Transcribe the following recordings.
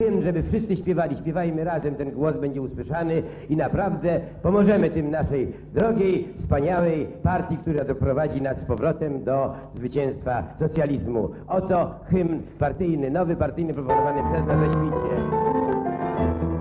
Wiem, żeby wszyscy śpiewali, śpiewajmy razem, ten głos będzie usłyszany i naprawdę pomożemy tym naszej drogiej, wspaniałej partii, która doprowadzi nas z powrotem do zwycięstwa socjalizmu. Oto hymn partyjny, nowy partyjny proponowany przez nas świcie.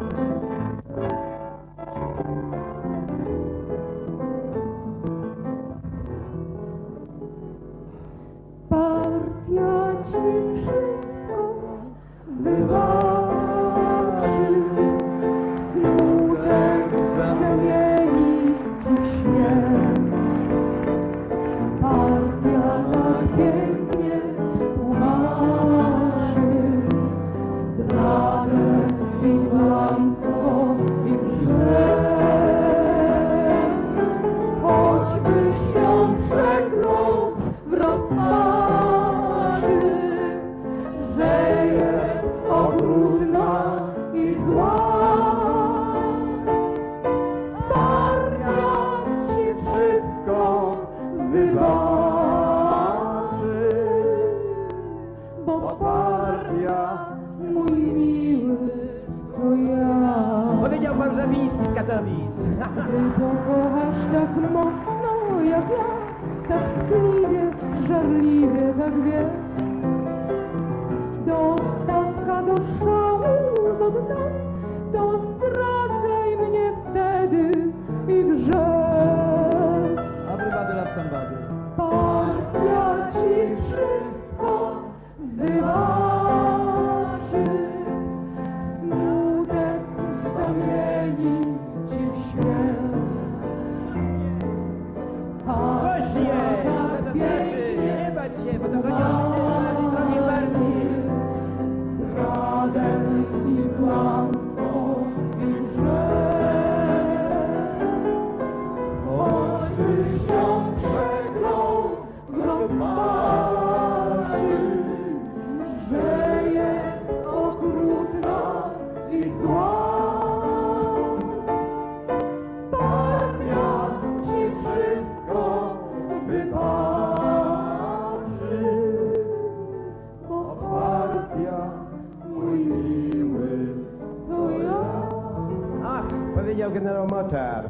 Wybaczy, bo partia, mój miły, to ja. Powiedział pan Żabiński z Katowic. Ty pokochasz tak mocno jak ja, tak tkliwie, żarliwie, tak wiesz. Wybaczy, smutek zamieni powiedział generał Moczar.